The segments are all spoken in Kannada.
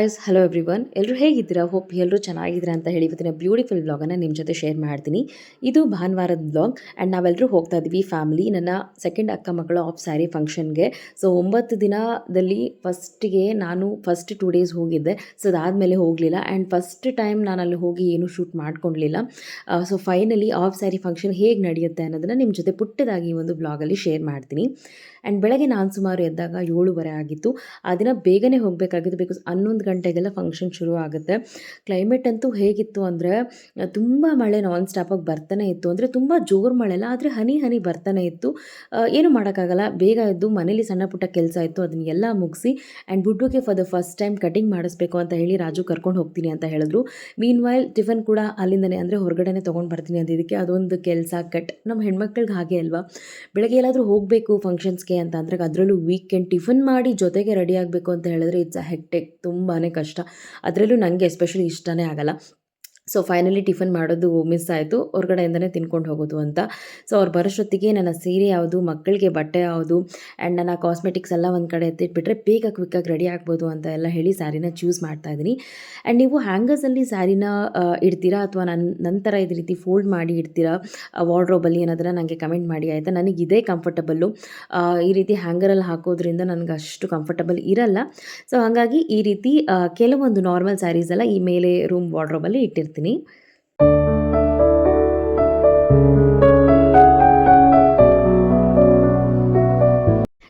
ಗಾಯ್ಸ್ ಹಲೋ ಎವ್ರಿ ಒನ್ ಎಲ್ಲರೂ ಹೇಗಿದ್ದೀರಾ? ಹೋಪ್ ಎಲ್ಲರೂ ಚೆನ್ನಾಗಿದ್ದೀರಾ ಅಂತ ಹೇಳಿ ಇವತ್ತಿನ ಬ್ಯೂಟಿಫುಲ್ ಬ್ಲಾಗನ್ನು ನಿಮ್ಮ ಜೊತೆ ಶೇರ್ ಮಾಡ್ತೀನಿ. ಇದು ಭಾನುವಾರದ ಬ್ಲಾಗ್ ಆ್ಯಂಡ್ ನಾವೆಲ್ಲರೂ ಹೋಗ್ತಾ ಇದ್ವಿ ಫ್ಯಾಮಿಲಿ ನನ್ನ ಸೆಕೆಂಡ್ ಅಕ್ಕ ಮಕ್ಕಳು ಆಫ್ ಸ್ಯಾರಿ ಫಂಕ್ಷನ್ಗೆ ಸೊ ಒಂಬತ್ತು ದಿನದಲ್ಲಿ ಫಸ್ಟಿಗೆ ನಾನು ಫಸ್ಟ್ ಟೂ ಡೇಸ್ ಹೋಗಿದ್ದೆ. ಸೊ ಅದಾದಮೇಲೆ ಹೋಗಲಿಲ್ಲ ಆ್ಯಂಡ್ ಫಸ್ಟ್ ಟೈಮ್ ನಾನು ಅಲ್ಲಿ ಹೋಗಿ ಏನು ಶೂಟ್ ಮಾಡ್ಕೊಂಡಿಲ್ಲ. So finally of sari function ಹೇಗೆ ನಡೆಯುತ್ತೆ ಅನ್ನೋದನ್ನು ನಿಮ್ಮ ಜೊತೆ ಪುಟ್ಟದಾಗಿ ಒಂದು ಬ್ಲಾಗಲ್ಲಿ ಶೇರ್ ಮಾಡ್ತೀನಿ. ಆ್ಯಂಡ್ ಬೆಳಗ್ಗೆ ನಾನು ಸುಮಾರು ಎದ್ದಾಗ ಏಳುವರೆ ಆಗಿತ್ತು. ಆ ದಿನ ಬೇಗನೆ ಹೋಗಬೇಕಾಗಿತ್ತು ಬಿಕಾಸ್ ಹನ್ನೊಂದು ಗಂಟೆಗೆಲ್ಲ ಫಂಕ್ಷನ್ ಶುರು ಆಗುತ್ತೆ ಕ್ಲೈಮೇಟ್ ಅಂತೂ ಹೇಗಿತ್ತು ಅಂದರೆ, ತುಂಬ ಮಳೆ ನಾನ್ ಸ್ಟಾಪಾಗಿ ಬರ್ತಾನೆ ಇತ್ತು. ಅಂದರೆ ತುಂಬ ಜೋರು ಮಳೆ ಅಲ್ಲ ಆದರೆ ಹನಿ ಹನಿ ಬರ್ತಾನೆ ಇತ್ತು. ಏನು ಮಾಡೋಕ್ಕಾಗಲ್ಲ. ಬೇಗ ಇದ್ದು ಮನೇಲಿ ಸಣ್ಣ ಪುಟ್ಟ ಕೆಲಸ ಇತ್ತು ಅದನ್ನೆಲ್ಲ ಮುಗಿಸಿ and ಬುಡ್ಡುಗೆ for the first time cutting ಮಾಡಿಸ್ಬೇಕು ಅಂತ ಹೇಳಿ ರಾಜು ಕರ್ಕೊಂಡು ಹೋಗ್ತೀನಿ ಅಂತ ಹೇಳಿದ್ರು. ಮೀನ್ ವೈಲ್ ಟಿಫನ್ ಕೂಡ ಅಲ್ಲಿಂದನೇ, ಅಂದರೆ ಹೊರಗಡೆನೇ ತೊಗೊಂಡು ಬರ್ತೀನಿ ಅಂತ ಇದಕ್ಕೆ ಅದೊಂದು ಕೆಲಸ ಕಟ್ ನಮ್ಮ ಹೆಣ್ಮಕ್ಳಿಗೆ ಹಾಗೆ ಅಲ್ವಾ? ಬೆಳಗ್ಗೆ ಎಲ್ಲಾದರೂ ಹೋಗಬೇಕು ಫಂಕ್ಷನ್ಸ್ಗೆ ಅಂತ ಅಂದರೆ, ಅದರಲ್ಲೂ ವೀಕೆಂಡ್ ಟಿಫನ್ ಮಾಡಿ ಜೊತೆಗೆ ರೆಡಿ ಆಗಬೇಕು ಅಂತ ಹೇಳಿದ್ರೆ ಇಟ್ಸ್ ಅ ಹೆಕ್ಟೆಕ್ ತುಂಬಾ ಕಷ್ಟ. ಅದರಲ್ಲೂ ನನಗೆ ಎಸ್ಪೆಷಲಿ ಇಷ್ಟನೇ ಆಗಲ್ಲ. ಸೊ ಫೈನಲಿ ಟಿಫನ್ ಮಾಡೋದು ಮಿಸ್ ಆಯಿತು. ಹೊರಗಡೆಯಿಂದನೇ ತಿನ್ಕೊಂಡು ಹೋಗೋದು ಅಂತ. ಸೊ ಅವ್ರು ಬರೋಷ್ಟೊತ್ತಿಗೆ ನನ್ನ ಸೀರೆ ಯಾವುದು, ಮಕ್ಕಳಿಗೆ ಬಟ್ಟೆ ಯಾವುದು ಆ್ಯಂಡ್ ನನ್ನ ಕಾಸ್ಮೆಟಿಕ್ಸ್ ಎಲ್ಲ ಒಂದು ಕಡೆ ಎತ್ತಿಟ್ಬಿಟ್ರೆ ಬೇಗ ಕ್ವಿಕ್ಕಾಗಿ ರೆಡಿ ಆಗ್ಬೋದು ಅಂತ ಎಲ್ಲ ಹೇಳಿ ಸ್ಯಾರಿನ ಚೂಸ್ ಮಾಡ್ತಾ ಇದ್ದೀನಿ. ಆ್ಯಂಡ್ ನೀವು ಹ್ಯಾಂಗರ್ಸಲ್ಲಿ ಸ್ಯಾರಿನ ಇಡ್ತೀರಾ? ಅಥವಾ ನನ್ನ ನಂತರ ಇದೇ ರೀತಿ ಫೋಲ್ಡ್ ಮಾಡಿ ಇಡ್ತೀರಾ? ವಾರ್ಡ್ರೋಬಲ್ಲಿ ಏನಾದರೂ ನನಗೆ ಕಮೆಂಟ್ ಮಾಡಿ ಆಯಿತಾ? ನನಗೆ ಇದೇ ಕಂಫರ್ಟಬಲ್ಲು ಈ ರೀತಿ ಹ್ಯಾಂಗರಲ್ಲಿ ಹಾಕೋದ್ರಿಂದ ನನಗೆ ಅಷ್ಟು ಕಂಫರ್ಟಬಲ್ ಇರಲ್ಲ. ಸೊ ಹಾಗಾಗಿ ಈ ರೀತಿ ಕೆಲವೊಂದು ನಾರ್ಮಲ್ ಸ್ಯಾರೀಸ್ ಎಲ್ಲ ಈ ಮೇಲೆ ರೂಮ್ ವಾರ್ಡ್ರೋಬಲ್ಲಿ ಇಟ್ಟಿರ್ತೀನಿ. എല്ലാത്തിനെയും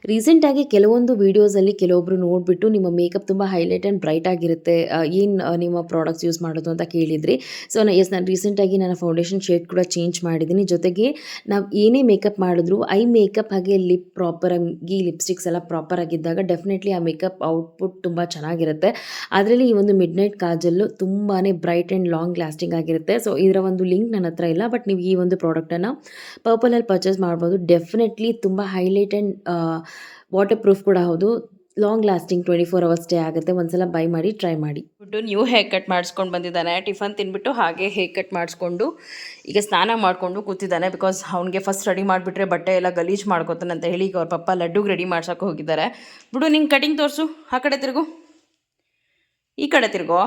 ರೀಸೆಂಟಾಗಿ ಕೆಲವೊಂದು ವೀಡಿಯೋಸಲ್ಲಿ ಕೆಲವೊಬ್ಬರು ನೋಡಿಬಿಟ್ಟು ನಿಮ್ಮ ಮೇಕಪ್ ತುಂಬ ಹೈಲೈಟ್ ಆ್ಯಂಡ್ ಬ್ರೈಟ್ ಆಗಿರುತ್ತೆ. ಏನು ನಿಮ್ಮ ಪ್ರಾಡಕ್ಟ್ಸ್ ಯೂಸ್ ಮಾಡೋದು ಅಂತ ಕೇಳಿದ್ರಿ. ಸೊ ಎಸ್ ನಾನು ರೀಸೆಂಟಾಗಿ ನನ್ನ ಫೌಂಡೇಶನ್ ಶೇಡ್ ಕೂಡ ಚೇಂಜ್ ಮಾಡಿದ್ದೀನಿ. ಜೊತೆಗೆ ನಾವು ಏನೇ ಮೇಕಪ್ ಮಾಡಿದ್ರು, ಐ ಮೇಕಪ್ ಹಾಗೆ ಲಿಪ್ ಪ್ರಾಪರಾಗಿ ಲಿಪ್ಸ್ಟಿಕ್ಸ್ ಎಲ್ಲ ಪ್ರಾಪರ್ ಆಗಿದ್ದಾಗ ಡೆಫಿನೆಟ್ಲಿ ಆ ಮೇಕಪ್ ಔಟ್ಪುಟ್ ತುಂಬ ಚೆನ್ನಾಗಿರುತ್ತೆ. ಅದರಲ್ಲಿ ಈ ಒಂದು ಮಿಡ್ ನೈಟ್ ಕಾಜಲ್ಲು ತುಂಬಾ ಬ್ರೈಟ್ ಆ್ಯಂಡ್ ಲಾಂಗ್ ಲಾಸ್ಟಿಂಗ್ ಆಗಿರುತ್ತೆ. ಸೊ ಇದರ ಒಂದು ಲಿಂಕ್ ನನ್ನ ಹತ್ರ ಇಲ್ಲ ಬಟ್ ನೀವು ಈ ಒಂದು ಪ್ರಾಡಕ್ಟನ್ನು ಪರ್ಪಲಲ್ಲಿ ಪರ್ಚೇಸ್ ಮಾಡ್ಬೋದು. ಡೆಫಿನೆಟ್ಲಿ ತುಂಬ ಹೈಲೈಟ್ ಆ್ಯಂಡ್ ವಾಟರ್ ಪ್ರೂಫ್ ಕೂಡ ಹೌದು. Long lasting twenty four hours day ಆಗುತ್ತೆ. ಒಂದ್ಸಲ ಬೈ ಮಾಡಿ ಟ್ರೈ ಮಾಡಿ. ಬಿಟ್ಟು ನ್ಯೂ ಹೇರ್ ಕಟ್ ಮಾಡಿಸ್ಕೊಂಡು ಬಂದಿದ್ದಾನೆ. ಟಿಫನ್ ತಿನ್ಬಿಟ್ಟು ಹಾಗೆ ಹೇರ್ ಕಟ್ ಮಾಡಿಸ್ಕೊಂಡು, ಈಗ ಸ್ನಾನ ಮಾಡಿಕೊಂಡು ಕೂತಿದ್ದಾನೆ ಬಿಕಾಸ್ ಅವ್ನಿಗೆ ಫಸ್ಟ್ ರೆಡಿ ಮಾಡಿಬಿಟ್ರೆ ಬಟ್ಟೆ ಎಲ್ಲ ಗಲೀಜು ಮಾಡ್ಕೋತಾನೆ ಅಂತ ಹೇಳಿ ಈಗ ಅವ್ರ ಪಪ್ಪ ಲಡ್ಡುಗೆ ರೆಡಿ ಮಾಡ್ಸೋಕೆ ಹೋಗಿದ್ದಾರೆ. ಬಿಡು, ನಿಂಗೆ ಕಟಿಂಗ್ ತೋರಿಸು. ಆ ಕಡೆ ತಿರುಗು. ಈ ಕಡೆ ತಿರುಗೋ.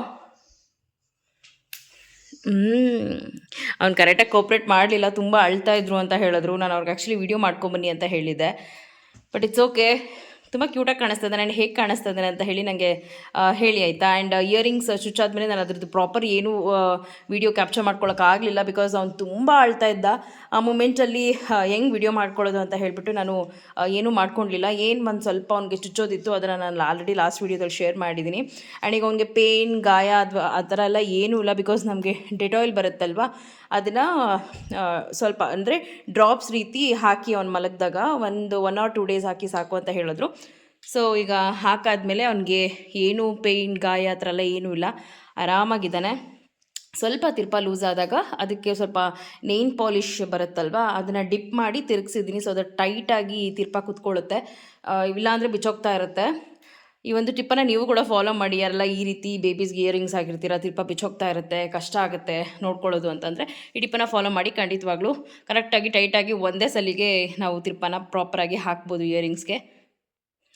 ಹ್ಞೂ ಅವ್ನು ಕರೆಕ್ಟಾಗಿ ಕೋಪ್ರೇಟ್ ಮಾಡಲಿಲ್ಲ. ತುಂಬ ಅಳ್ತಾ ಇದ್ರು ಅಂತ ಹೇಳಿದ್ರು. ನಾನು ಅವ್ರಿಗೆ ಆ್ಯಕ್ಚುಲಿ ವೀಡಿಯೋ ಮಾಡ್ಕೊಂಬನ್ನಿ ಅಂತ ಹೇಳಿದ್ದೆ. ಬಟ್ ಇಟ್ಸ್ ಓಕೆ ತುಂಬ ಕ್ಯೂಟಾಗಿ ಕಾಣಿಸ್ತದೆ ಆ್ಯಂಡ್ ಹೇಗೆ ಕಾಣಿಸ್ತಾ ಇದ್ದಾನೆ ಅಂತ ಹೇಳಿ ನನಗೆ ಹೇಳಿ ಆಯಿತಾ? ಆ್ಯಂಡ್ ಇಯರಿಂಗ್ಸ್ ಸ್ವಿಚ್ ಆದಮೇಲೆ ನಾನು ಅದ್ರದ್ದು ಪ್ರಾಪರ್ ಏನೂ ವೀಡಿಯೋ ಕ್ಯಾಪ್ಚರ್ ಮಾಡ್ಕೊಳಕ್ಕಾಗಲಿಲ್ಲ ಬಿಕಾಸ್ ಅವ್ನು ತುಂಬ ಅಳ್ತಾ ಇದ್ದ. ಆ ಮೂಮೆಂಟಲ್ಲಿ ಹೆಂಗೆ ವಿಡಿಯೋ ಮಾಡ್ಕೊಳ್ಳೋದು ಅಂತ ಹೇಳಿಬಿಟ್ಟು ನಾನು ಏನು ಏನೂ ಮಾಡ್ಕೊಂಡಿಲ್ಲ. ಏನು ಒಂದು ಸ್ವಲ್ಪ ಅವ್ನಿಗೆ ಚುಚ್ಚೋದಿತ್ತು, ಅದನ್ನು ನಾನು ಆಲ್ರೆಡಿ ಲಾಸ್ಟ್ ವೀಡಿಯೋದಲ್ಲಿ ಶೇರ್ ಮಾಡಿದ್ದೀನಿ ಆ್ಯಂಡ್ ಈಗ ಅವ್ನಿಗೆ ಪೇನ್ ಗಾಯ ಅಥವಾ ಆ ಥರ ಎಲ್ಲ ಏನೂ ಇಲ್ಲ ಬಿಕಾಸ್ ನಮಗೆ ಡೆಟಾಯಿಲ್ ಬರುತ್ತಲ್ವ? ಅದನ್ನು ಸ್ವಲ್ಪ ಅಂದರೆ ಡ್ರಾಪ್ಸ್ ರೀತಿ ಹಾಕಿ ಅವ್ನು ಮಲಗಿದಾಗ ಒಂದು ಒನ್ ಆರ್ ಟೂ ಡೇಸ್ ಹಾಕಿ ಸಾಕು ಅಂತ ಹೇಳಿದ್ರು. ಸೊ ಈಗ ಹಾಕಾದ್ಮೇಲೆ ಅವನಿಗೆ ಏನೂ ಪೇಯ್ನ್ ಗಾಯ ಆ ಥರ ಎಲ್ಲ ಏನೂ ಇಲ್ಲ. ಆರಾಮಾಗಿದ್ದಾನೆ. ಸ್ವಲ್ಪ ತಿರ್ಪ ಲೂಸ್ ಆದಾಗ ಅದಕ್ಕೆ ಸ್ವಲ್ಪ ನೈನ್ ಪಾಲಿಷ್ ಬರುತ್ತಲ್ವ? ಅದನ್ನು ಡಿಪ್ ಮಾಡಿ ತಿರುಗಿಸಿದ್ದೀನಿ. ಸೊ ಅದು ಟೈಟಾಗಿ ತಿರ್ಪ ಕುತ್ಕೊಳ್ಳುತ್ತೆ. ಇಲ್ಲಾಂದರೆ ಬಿಚ್ಚೋಗ್ತಾ ಇರುತ್ತೆ. ಈ ಒಂದು ಟಿಪ್ಪನ್ನು ನೀವು ಕೂಡ ಫಾಲೋ ಮಾಡಿ. ಯಾರೆಲ್ಲ ಈ ರೀತಿ ಬೇಬೀಸ್ಗೆ ಇಯರಿಂಗ್ಸ್ ಆಗಿರ್ತೀರ ತಿರ್ಪ ಬಿಚ್ಚೋಗ್ತಾ ಇರುತ್ತೆ. ಕಷ್ಟ ಆಗುತ್ತೆ ನೋಡ್ಕೊಳ್ಳೋದು ಅಂತಂದರೆ ಈ ಟಿಪ್ಪನ್ನು ಫಾಲೋ ಮಾಡಿ ಖಂಡಿತವಾಗ್ಲೂ ಕರೆಕ್ಟಾಗಿ ಟೈಟಾಗಿ ಒಂದೇ ಸಲಿಗೆ ನಾವು ತಿರ್ಪನ ಪ್ರಾಪರಾಗಿ ಹಾಕ್ಬೋದು ಇಯರಿಂಗ್ಸ್ಗೆ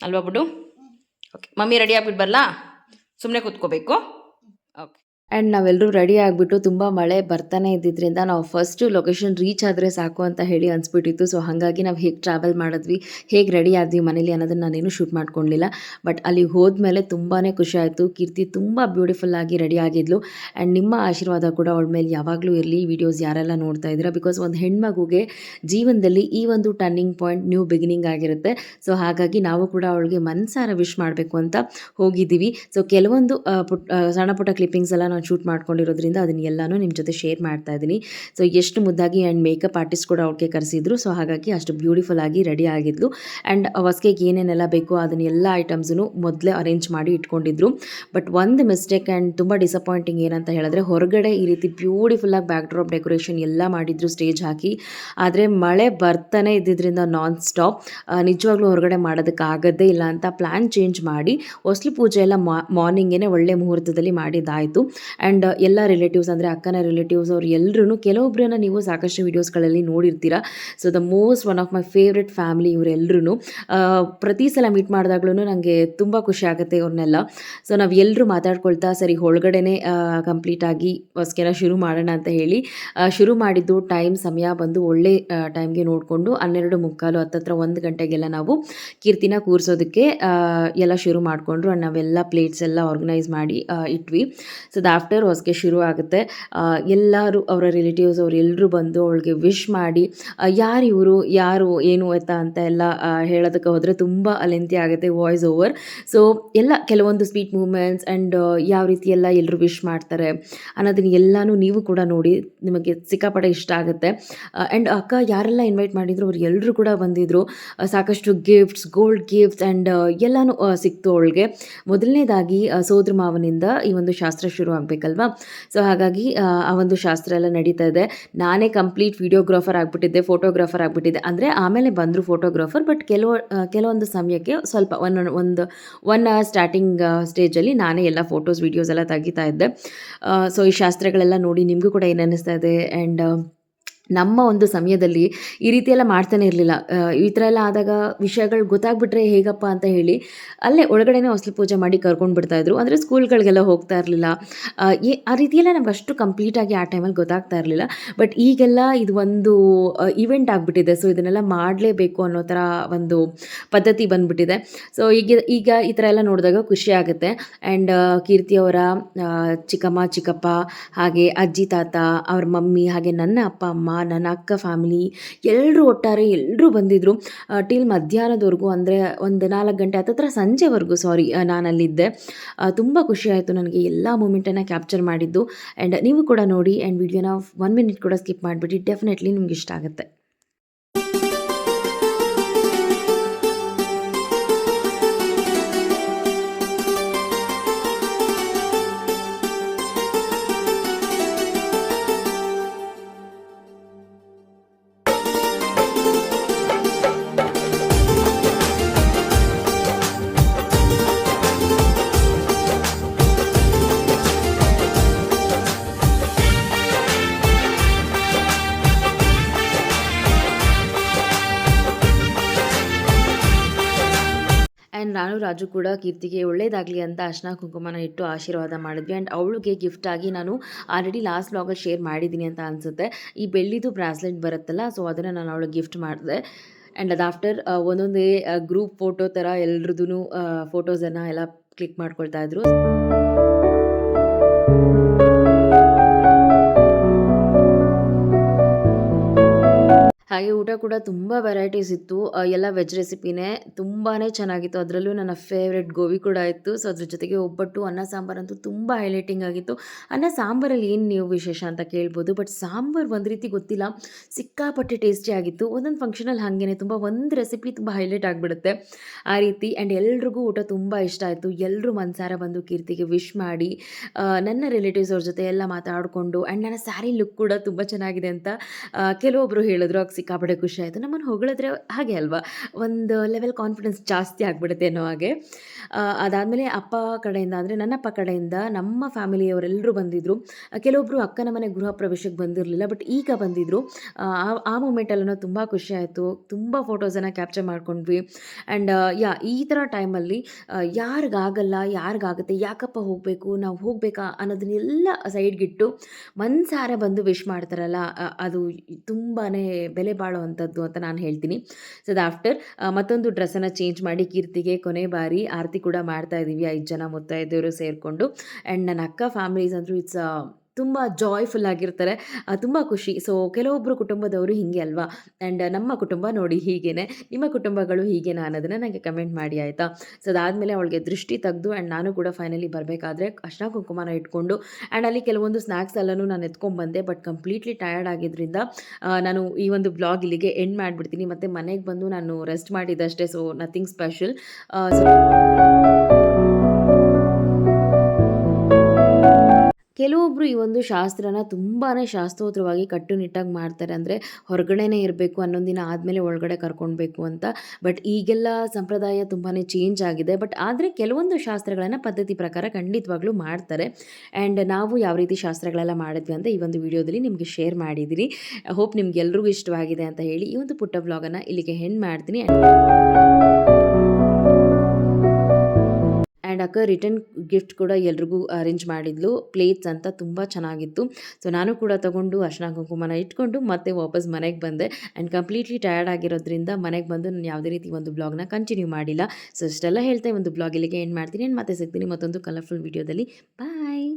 ಅಲ್ವಾ ಬಿಡು? ಓಕೆ ಮಮ್ಮಿ ರೆಡಿ ಆಗ್ಬಿಟ್ಟು ಬರಲಾ? ಸುಮ್ಮನೆ ಕೂತ್ಕೋಬೇಕು. ಓಕೆ ಆ್ಯಂಡ್ ನಾವೆಲ್ಲರೂ ರೆಡಿ ಆಗಿಬಿಟ್ಟು ತುಂಬ ಮಳೆ ಬರ್ತಾನೆ ಇದ್ದಿದ್ದರಿಂದ ನಾವು ಫಸ್ಟು ಲೊಕೇಶನ್ ರೀಚ್ ಆದರೆ ಸಾಕು ಅಂತ ಹೇಳಿ ಅನಿಸ್ಬಿಟ್ಟಿತ್ತು. ಸೊ ಹಾಗಾಗಿ ನಾವು ಹೇಗೆ ಟ್ರಾವೆಲ್ ಮಾಡಿದ್ವಿ, ಹೇಗೆ ರೆಡಿ ಆದ್ವಿ ಮನೇಲಿ ಅನ್ನೋದನ್ನು ನಾನೇನು ಶೂಟ್ ಮಾಡ್ಕೊಂಡಿಲ್ಲ. ಬಟ್ ಅಲ್ಲಿ ಹೋದ್ಮೇಲೆ ತುಂಬಾ ಖುಷಿ ಆಯಿತು. ಕೀರ್ತಿ ತುಂಬ ಬ್ಯೂಟಿಫುಲ್ ಆಗಿ ರೆಡಿ ಆಗಿದ್ಲು. ಆ್ಯಂಡ್ ನಿಮ್ಮ ಆಶೀರ್ವಾದ ಕೂಡ ಅವಳ ಮೇಲೆ ಯಾವಾಗಲೂ ಇರಲಿ. ವಿಡಿಯೋಸ್ ಯಾರೆಲ್ಲ ನೋಡ್ತಾ ಇದ್ದೀರಾ? ಬಿಕಾಸ್ ಒಂದು ಹೆಣ್ಮಗುಗೆ ಜೀವನದಲ್ಲಿ ಈ ಒಂದು ಟರ್ನಿಂಗ್ ಪಾಯಿಂಟ್ ನ್ಯೂ ಬಿಗಿನಿಂಗ್ ಆಗಿರುತ್ತೆ. ಸೊ ಹಾಗಾಗಿ ನಾವು ಕೂಡ ಅವಳಿಗೆ ಮನಸಾರ ವಿಶ್ ಮಾಡಬೇಕು ಅಂತ ಹೋಗಿದ್ದೀವಿ. ಸೊ ಕೆಲವೊಂದು ಪುಟ್ ಸಣ್ಣ ಪುಟ್ಟ ಕ್ಲಿಪ್ಪಿಂಗ್ಸ್ ಎಲ್ಲ ನಾನು ಶೂಟ್ ಮಾಡ್ಕೊಂಡಿರೋದ್ರಿಂದ ಅದನ್ನೆಲ್ಲನೂ ನಿಮ್ಮ ಜೊತೆ ಶೇರ್ ಮಾಡ್ತಾ ಇದ್ದೀನಿ ಸೊ ಎಷ್ಟು ಮುದ್ದಾಗಿ ಆ್ಯಂಡ್ ಮೇಕಪ್ ಆರ್ಟಿಸ್ಟ್ ಕೂಡ ಅವ್ರಿಗೆ ಕರೆಸಿದ್ರು. ಸೊ ಹಾಗಾಗಿ ಅಷ್ಟು ಬ್ಯೂಟಿಫುಲ್ ಆಗಿ ರೆಡಿ ಆಗಿದ್ಲು. ಆ್ಯಂಡ್ ಹೊಸಕೆಗೆ ಏನೇನೆಲ್ಲ ಬೇಕೋ ಅದನ್ನೆಲ್ಲ ಐಟಮ್ಸನ್ನು ಮೊದಲೇ ಅರೇಂಜ್ ಮಾಡಿ ಇಟ್ಕೊಂಡಿದ್ರು. ಬಟ್ ಒಂದು ಮಿಸ್ಟೇಕ್ ಆ್ಯಂಡ್ ತುಂಬ ಡಿಸಪಾಯಿಂಟಿಂಗ್ ಏನಂತ ಹೇಳಿದ್ರೆ, ಹೊರಗಡೆ ಈ ರೀತಿ ಬ್ಯೂಟಿಫುಲ್ಲಾಗಿ ಬ್ಯಾಕ್ ಡ್ರಾಪ್ ಡೆಕೋರೇಷನ್ ಎಲ್ಲ ಮಾಡಿದ್ರು ಸ್ಟೇಜ್ ಹಾಕಿ. ಆದರೆ ಮಳೆ ಬರ್ತಾನೆ ಇದ್ದಿದ್ದರಿಂದ ನಾನ್ ಸ್ಟಾಪ್ ನಿಜವಾಗ್ಲೂ ಹೊರಗಡೆ ಮಾಡೋದಕ್ಕಾಗದೇ ಇಲ್ಲ ಅಂತ ಪ್ಲ್ಯಾನ್ ಚೇಂಜ್ ಮಾಡಿ. ಹೊಸ್ಲು ಪೂಜೆ ಎಲ್ಲ ಮಾರ್ನಿಂಗೇ ಒಳ್ಳೆ ಮುಹೂರ್ತದಲ್ಲಿ ಮಾಡಿದ್ದಾಯಿತು. ಆ್ಯಂಡ್ ಎಲ್ಲ ರಿಲೇಟಿವ್ಸ್ ಅಂದರೆ ಅಕ್ಕನ ರಿಲೇಟಿವ್ಸ್ ಅವ್ರು ಎಲ್ಲರೂ ಕೆಲವೊಬ್ಬರನ್ನ ನೀವು ಸಾಕಷ್ಟು ವೀಡಿಯೋಸ್ಗಳಲ್ಲಿ ನೋಡಿರ್ತೀರ. So the most one of my favourite family ಇವರೆಲ್ಲರೂ ಪ್ರತಿ ಸಲ ಮೀಟ್ ಮಾಡಿದಾಗ್ಲೂ ನನಗೆ ತುಂಬ ಖುಷಿ ಆಗುತ್ತೆ ಇವ್ರನ್ನೆಲ್ಲ ಸೊ ನಾವು ಎಲ್ಲರೂ ಮಾತಾಡ್ಕೊಳ್ತಾ ಸರಿ ಒಳಗಡೆನೆ ಕಂಪ್ಲೀಟಾಗಿ ಹೊಸ್ಕೆಲ್ಲ ಶುರು ಮಾಡೋಣ ಅಂತ ಹೇಳಿ ಶುರು ಮಾಡಿದ್ದು ಟೈಮ್ ಸಮಯ ಬಂದು ಒಳ್ಳೆ ಟೈಮ್ಗೆ ನೋಡಿಕೊಂಡು ಹನ್ನೆರಡು ಮುಕ್ಕಾಲು ಹತ್ತತ್ರ ಒಂದು ಗಂಟೆಗೆಲ್ಲ ನಾವು ಕೀರ್ತಿನ ಕೂರಿಸೋದಕ್ಕೆ ಎಲ್ಲ ಶುರು ಮಾಡಿಕೊಂಡ್ರು. ಆ್ಯಂಡ್ ನಾವೆಲ್ಲ ಪ್ಲೇಟ್ಸ್ ಎಲ್ಲ ಆರ್ಗನೈಸ್ ಮಾಡಿ ಇಟ್ವಿ. ಸೊ ಆಫ್ಟರ್ ಹೊಸಗೆ ಶುರು ಆಗುತ್ತೆ. ಎಲ್ಲರೂ ಅವರ ರಿಲೇಟಿವ್ಸ್ ಅವ್ರು ಎಲ್ಲರೂ ಬಂದು ಅವಳಿಗೆ ವಿಶ್ ಮಾಡಿ ಯಾರು ಇವರು, ಯಾರು, ಏನು ಆಯ್ತಾ ಅಂತ ಎಲ್ಲ ಹೇಳೋದಕ್ಕೆ ಹೋದರೆ ತುಂಬ ಅಲೆಂತಿ ಆಗುತ್ತೆ ವಾಯ್ಸ್ ಓವರ್ ಸೊ ಎಲ್ಲ ಕೆಲವೊಂದು ಸ್ವೀಟ್ ಮೂಮೆಂಟ್ಸ್ ಆ್ಯಂಡ್ ಯಾವ ರೀತಿ ಎಲ್ಲ ಎಲ್ಲರೂ ವಿಶ್ ಮಾಡ್ತಾರೆ ಅನ್ನೋದನ್ನ ಎಲ್ಲನೂ ನೀವು ಕೂಡ ನೋಡಿ ನಿಮಗೆ ಸಿಕ್ಕಾಪಟ್ಟೆ ಇಷ್ಟ ಆಗುತ್ತೆ. ಆ್ಯಂಡ್ ಅಕ್ಕ ಯಾರೆಲ್ಲ ಇನ್ವೈಟ್ ಮಾಡಿದ್ರು ಅವ್ರು ಎಲ್ಲರೂ ಕೂಡ ಬಂದಿದ್ದರು ಸಾಕಷ್ಟು ಗಿಫ್ಟ್ಸ್ ಗೋಲ್ಡ್ ಗಿಫ್ಟ್ಸ್ ಆ್ಯಂಡ್ ಎಲ್ಲನೂ ಸಿಕ್ತು ಅವಳಿಗೆ. ಮೊದಲನೇದಾಗಿ ಸೋದ್ರ ಮಾವನಿಂದ ಈ ಒಂದು ಶಾಸ್ತ್ರ ಶುರು ಆಗಬೇಕಲ್ವಾ? ಸೊ ಹಾಗಾಗಿ ಆ, ಒಂದು ಶಾಸ್ತ್ರ ಎಲ್ಲ ನಡೀತಾ ಇದೆ. ನಾನೇ ಕಂಪ್ಲೀಟ್ ವಿಡಿಯೋಗ್ರಾಫರ್ ಆಗಿಬಿಟ್ಟಿದ್ದೆ ಫೋಟೋಗ್ರಾಫರ್ ಆಗಿಬಿಟ್ಟಿದ್ದೆ. ಅಂದರೆ ಆಮೇಲೆ ಬಂದರು ಫೋಟೋಗ್ರಾಫರ್ ಬಟ್ ಕೆಲವು ಕೆಲವೊಂದು ಸಮಯಕ್ಕೆ ಸ್ವಲ್ಪ ಒನ್ ಒಂದು ಒನ್ ಅವರ್ ಸ್ಟಾರ್ಟಿಂಗ್ ಸ್ಟೇಜಲ್ಲಿ ನಾನೇ ಎಲ್ಲ ಫೋಟೋಸ್ ವೀಡಿಯೋಸ್ ಎಲ್ಲ ತೆಗಿತಾ ಇದ್ದೆ. ಸೊ ಈ ಶಾಸ್ತ್ರಗಳೆಲ್ಲ ನೋಡಿ ನಿಮಗೂ ಕೂಡ ಏನು ಅನ್ನಿಸ್ತಾ ಇದೆ? ಆ್ಯಂಡ್ ನಮ್ಮ ಒಂದು ಸಮಯದಲ್ಲಿ ಈ ರೀತಿ ಎಲ್ಲ ಮಾಡ್ತಾನೆ ಇರಲಿಲ್ಲ. ಈ ಥರ ಎಲ್ಲ ಆದಾಗ ವಿಷಯಗಳು ಗೊತ್ತಾಗ್ಬಿಟ್ರೆ ಹೇಗಪ್ಪ ಅಂತ ಹೇಳಿ ಅಲ್ಲೇ ಒಳಗಡೆನೇ ಹೊಸಲು ಪೂಜೆ ಮಾಡಿ ಕರ್ಕೊಂಡು ಬಿಡ್ತಾಯಿದ್ರು ಅಂದರೆ ಸ್ಕೂಲ್ಗಳಿಗೆಲ್ಲ ಹೋಗ್ತಾ ಇರಲಿಲ್ಲ. ಆ ರೀತಿಯೆಲ್ಲ ನಮ್ಗೆ ಅಷ್ಟು ಕಂಪ್ಲೀಟಾಗಿ ಆ ಟೈಮಲ್ಲಿ ಗೊತ್ತಾಗ್ತಾ ಇರಲಿಲ್ಲ. ಬಟ್ ಈಗೆಲ್ಲ ಇದು ಒಂದು ಇವೆಂಟ್ ಆಗಿಬಿಟ್ಟಿದೆ. ಸೊ ಇದನ್ನೆಲ್ಲ ಮಾಡಲೇಬೇಕು ಅನ್ನೋ ಥರ ಒಂದು ಪದ್ಧತಿ ಬಂದ್ಬಿಟ್ಟಿದೆ. ಸೊ ಈಗ ಈಗ ಈ ಥರ ಎಲ್ಲ ನೋಡಿದಾಗ ಖುಷಿ ಆಗುತ್ತೆ. ಆ್ಯಂಡ್ ಕೀರ್ತಿಯವರ ಚಿಕ್ಕಮ್ಮ, ಚಿಕ್ಕಪ್ಪ ಹಾಗೆ ಅಜ್ಜಿ, ತಾತ, ಅವ್ರ ಮಮ್ಮಿ ಹಾಗೆ ನನ್ನ ಅಪ್ಪ, ಅಮ್ಮ ನನ್ನ ಅಕ್ಕ ಫ್ಯಾಮಿಲಿ ಎಲ್ಲರೂ ಒಟ್ಟಾರೆ ಎಲ್ಲರೂ ಬಂದಿದ್ದರು ಟಿಲ್ ಮಧ್ಯಾಹ್ನದವರೆಗೂ ಅಂದರೆ ಒಂದು ನಾಲ್ಕು ಗಂಟೆ ಹತ್ತತ್ರ ಸಂಜೆವರೆಗೂ ಸಾರಿ ನಾನಲ್ಲಿದ್ದೆ. ತುಂಬ ಖುಷಿ ಆಯಿತು ನನಗೆ ಎಲ್ಲ ಮೂಮೆಂಟನ್ನು ಕ್ಯಾಪ್ಚರ್ ಮಾಡಿದ್ದು. ಆ್ಯಂಡ್ ನೀವು ಕೂಡ ನೋಡಿ ಆ್ಯಂಡ್ ವಿಡಿಯೋನ ಒನ್ ಮಿನಿಟ್ ಕೂಡ ಸ್ಕಿಪ್ ಮಾಡಿಬಿಟ್ಟು ಡೆಫಿನೆಟ್ಲಿ ನಿಮ್ಗೆ ಇಷ್ಟ ಆಗುತ್ತೆ. ರಾಜು ಕೂಡ ಕೀರ್ತಿಗೆ ಒಳ್ಳೇದಾಗಲಿ ಅಂತ ಅರ್ಶನ ಕುಂಕುಮನ ಇಟ್ಟು ಆಶೀರ್ವಾದ ಮಾಡಿದ್ವಿ. ಆ್ಯಂಡ್ ಅವಳಿಗೆ ಗಿಫ್ಟ್ ಆಗಿ ನಾನು ಆಲ್ರೆಡಿ ಲಾಸ್ಟ್ ಬ್ಲಾಗಲ್ಲಿ ಶೇರ್ ಮಾಡಿದ್ದೀನಿ ಅಂತ ಅನಿಸುತ್ತೆ. ಈ ಬೆಳ್ಳಿದು ಬ್ರಾಸ್ಲೆಟ್ ಬರುತ್ತಲ್ಲ ಸೊ ಅದನ್ನು ನಾನು ಅವಳಿಗೆ ಗಿಫ್ಟ್ ಮಾಡಿದೆ. ಆ್ಯಂಡ್ ಆಫ್ಟರ್ ಒಂದೊಂದೇ ಗ್ರೂಪ್ ಫೋಟೋ ಥರ ಎಲ್ರದ್ದು ಫೋಟೋಸನ್ನು ಎಲ್ಲ ಕ್ಲಿಕ್ ಮಾಡ್ಕೊಳ್ತಾ ಇದ್ರು. ಹಾಗೆ ಊಟ ಕೂಡ ತುಂಬ ವೆರೈಟೀಸ್ ಇತ್ತು. ಎಲ್ಲ ವೆಜ್ ರೆಸಿಪಿನೇ ತುಂಬಾ ಚೆನ್ನಾಗಿತ್ತು. ಅದರಲ್ಲೂ ನನ್ನ ಫೇವ್ರೆಟ್ ಗೋಬಿ ಕೂಡ ಇತ್ತು. ಸೊ ಅದ್ರ ಜೊತೆಗೆ ಒಬ್ಬಟ್ಟು, ಅನ್ನ ಸಾಂಬಾರಂತೂ ತುಂಬ ಹೈಲೈಟಿಂಗ್ ಆಗಿತ್ತು. ಅನ್ನ, ಸಾಂಬಾರಲ್ಲಿ ಏನು ನೀವು ವಿಶೇಷ ಅಂತ ಕೇಳ್ಬೋದು? ಬಟ್ ಸಾಂಬಾರು ಒಂದು ರೀತಿ ಗೊತ್ತಿಲ್ಲ. ಸಿಕ್ಕಾಪಟ್ಟೆ ಟೇಸ್ಟಿ ಆಗಿತ್ತು. ಒಂದೊಂದು ಫಂಕ್ಷನಲ್ಲಿ ಹಾಗೇನೆ ತುಂಬ ಒಂದು ರೆಸಿಪಿ ತುಂಬ ಹೈಲೈಟ್ ಆಗಿಬಿಡುತ್ತೆ. ಆ ರೀತಿ. ಆ್ಯಂಡ್ ಎಲ್ರಿಗೂ ಊಟ ತುಂಬ ಇಷ್ಟ ಆಯಿತು. ಎಲ್ಲರೂ ಮನ್ಸಾರ ಬಂದು ಕೀರ್ತಿಗೆ ವಿಶ್ ಮಾಡಿ ನನ್ನ ರಿಲೇಟಿವ್ಸ್ ಅವ್ರ ಜೊತೆ ಎಲ್ಲ ಮಾತಾಡಿಕೊಂಡು ಆ್ಯಂಡ್ ನನ್ನ ಸ್ಯಾರಿ ಲುಕ್ ಕೂಡ ತುಂಬ ಚೆನ್ನಾಗಿದೆ ಅಂತ ಕೆಲವೊಬ್ಬರು ಹೇಳಿದ್ರು. ಆಗ ಸಿಕ್ಕಾಪಟ್ಟೆ ಖುಷಿ ಆಯಿತು. ನಮ್ಮನ್ನು ಹೊಗಳಿದ್ರೆ ಹಾಗೆ ಅಲ್ವಾ? ಒಂದು ಲೆವೆಲ್ ಕಾನ್ಫಿಡೆನ್ಸ್ ಜಾಸ್ತಿ ಆಗಿಬಿಡುತ್ತೆ ಅನ್ನೋ ಹಾಗೆ. ಅದಾದಮೇಲೆ ಅಪ್ಪ ಕಡೆಯಿಂದ ಅಂದರೆ ನನ್ನಪ್ಪ ಕಡೆಯಿಂದ ನಮ್ಮ ಫ್ಯಾಮಿಲಿಯವರೆಲ್ಲರೂ ಬಂದಿದ್ದರು ಕೆಲವೊಬ್ಬರು ಅಕ್ಕನ ಮನೆ ಗೃಹ ಪ್ರವೇಶಕ್ಕೆ ಬಂದಿರಲಿಲ್ಲ ಬಟ್ ಈಗ ಬಂದಿದ್ದರು ಆ- ಆ ಮೂಮೆಂಟಲ್ಲೂ ತುಂಬ ಖುಷಿ ಆಯಿತು. ತುಂಬ ಫೋಟೋಸನ್ನು ಕ್ಯಾಪ್ಚರ್ ಮಾಡ್ಕೊಂಡ್ವಿ. ಆ್ಯಂಡ್ ಯಾ, ಈ ಥರ ಟೈಮಲ್ಲಿ ಯಾರಿಗಾಗಲ್ಲ, ಯಾರಿಗಾಗುತ್ತೆ, ಯಾಕಪ್ಪ ಹೋಗಬೇಕು, ನಾವು ಹೋಗಬೇಕಾ ಅನ್ನೋದನ್ನೆಲ್ಲ ಸೈಡ್ಗಿಟ್ಟು ಮನ್ಸಾರ ಬಂದು ವಿಶ್ ಮಾಡ್ತಾರಲ್ಲ ಅದು ತುಂಬಾ ಬೆಲೆ ಬಾಳುವಂಥದ್ದು ಅಂತ ನಾನು ಹೇಳ್ತೀನಿ. ಸೊ ಅದು ಆಫ್ಟರ್ ಮತ್ತೊಂದು ಡ್ರೆಸ್ಸನ್ನು ಚೇಂಜ್ ಮಾಡಿ ಕೀರ್ತಿಗೆ ಕೊನೆ ಬಾರಿ ಆರತಿ ಕೂಡ ಮಾಡ್ತಾ ಇದ್ದೀವಿ ಐದು ಜನ ಮುತ್ತೈದೆಯವರು ಸೇರಿಕೊಂಡು. ಆ್ಯಂಡ್ ನನ್ನ ಅಕ್ಕ ಫ್ಯಾಮಿಲೀಸ್ ಅಂದರೂ ಇಟ್ಸ್ ತುಂಬ ಜಾಯ್ಫುಲ್ ಆಗಿರ್ತಾರೆ. ತುಂಬ ಖುಷಿ. ಸೊ ಕೆಲವೊಬ್ಬರು ಕುಟುಂಬದವರು ಹೀಗೆ ಅಲ್ವಾ? ಆ್ಯಂಡ್ ನಮ್ಮ ಕುಟುಂಬ ನೋಡಿ ಹೀಗೇನೆ. ನಿಮ್ಮ ಕುಟುಂಬಗಳು ಹೀಗೇನಾ ಅನ್ನೋದನ್ನು ನನಗೆ ಕಮೆಂಟ್ ಮಾಡಿ, ಆಯಿತಾ? ಸೊ ಅದಾದಮೇಲೆ ಅವಳಿಗೆ ದೃಷ್ಟಿ ತೆಗೆದು ಆ್ಯಂಡ್ ನಾನು ಕೂಡ ಫೈನಲಿ ಬರಬೇಕಾದ್ರೆ ಅಷ್ಟ ಕುಂಕುಮನ ಇಟ್ಕೊಂಡು ಆ್ಯಂಡ್ ಅಲ್ಲಿ ಕೆಲವೊಂದು ಸ್ನ್ಯಾಕ್ಸ್ ಎಲ್ಲನೂ ನಾನು ಎತ್ಕೊಂಡ್ಬಂದೆ. ಬಟ್ ಕಂಪ್ಲೀಟ್ಲಿ ಟಯರ್ಡ್ ಆಗಿದ್ದರಿಂದ ನಾನು ಈ ಒಂದು ಬ್ಲಾಗ್ ಇಲ್ಲಿಗೆ ಎಂಡ್ ಮಾಡಿಬಿಡ್ತೀನಿ. ಮತ್ತು ಮನೆಗೆ ಬಂದು ನಾನು ರೆಸ್ಟ್ ಮಾಡಿದ್ದಷ್ಟೇ. ಸೊ ನಥಿಂಗ್ ಸ್ಪೆಷಲ್ ಸೊ ಕೆಲವೊಬ್ಬರು ಈ ಒಂದು ಶಾಸ್ತ್ರನ ತುಂಬಾ ಶಾಸ್ತ್ರೋತ್ರವಾಗಿ ಕಟ್ಟುನಿಟ್ಟಾಗಿ ಮಾಡ್ತಾರೆ ಅಂದರೆ ಹೊರಗಡೆನೇ ಇರಬೇಕು ಹನ್ನೊಂದು ದಿನ ಆದಮೇಲೆ ಒಳಗಡೆ ಕರ್ಕೊಳ್ಬೇಕು ಅಂತ. ಬಟ್ ಈಗೆಲ್ಲ ಸಂಪ್ರದಾಯ ತುಂಬಾ ಚೇಂಜ್ ಆಗಿದೆ. ಬಟ್ ಆದರೆ ಕೆಲವೊಂದು ಶಾಸ್ತ್ರಗಳನ್ನು ಪದ್ಧತಿ ಪ್ರಕಾರ ಖಂಡಿತವಾಗ್ಲೂ ಮಾಡ್ತಾರೆ. ಆ್ಯಂಡ್ ನಾವು ಯಾವ ರೀತಿ ಶಾಸ್ತ್ರಗಳೆಲ್ಲ ಮಾಡಿದ್ವಿ ಅಂತ ಈ ಒಂದು ವಿಡಿಯೋದಲ್ಲಿ ನಿಮಗೆ ಶೇರ್ ಮಾಡಿದ್ದೀನಿ ಹೋಪ್ ನಿಮ್ಗೆ ಎಲ್ರಿಗೂ ಇಷ್ಟವಾಗಿದೆ ಅಂತ ಹೇಳಿ ಈ ಒಂದು ಪುಟ್ಟ ವ್ಲಾಗನ್ನು ಇಲ್ಲಿಗೆ ಹೆಣ್ಣು ಮಾಡ್ತೀನಿ. ಆ್ಯಂಡ್ ಅಕ್ಕ ರಿಟರ್ನ್ ಗಿಫ್ಟ್ ಕೂಡ ಎಲ್ರಿಗೂ ಅರೇಂಜ್ ಮಾಡಿದ್ಲು. ಪ್ಲೇಟ್ಸ್ ಅಂತ ತುಂಬ ಚೆನ್ನಾಗಿತ್ತು. ಸೊ ನಾನು ಕೂಡ ತೊಗೊಂಡು ಅರ್ಶನ ಕುಂಕುಮನ ಇಟ್ಕೊಂಡು ಮತ್ತೆ ವಾಪಸ್ ಮನೆಗೆ ಬಂದೆ. ಆ್ಯಂಡ್ ಕಂಪ್ಲೀಟ್ಲಿ ಟಯರ್ಡ್ ಆಗಿರೋದ್ರಿಂದ ಮನೆಗೆ ಬಂದು ನಾನು ಯಾವುದೇ ರೀತಿ ಒಂದು ಬ್ಲಾಗ್ನ ಕಂಟಿನ್ಯೂ ಮಾಡಿಲ್ಲ. ಸೊ ಇಷ್ಟೆಲ್ಲ ಹೇಳ್ತಾ ಒಂದು ಬ್ಲಾಗ್ ಇಲ್ಲಿಗೆ ಎಂಡ್ ಮಾಡ್ತೀನಿ. ಮತ್ತೆ ಸಿಗ್ತೀನಿ ಮತ್ತೊಂದು ಕಲರ್ಫುಲ್ ವಿಡಿಯೋದಲ್ಲಿ ಬಾಯ್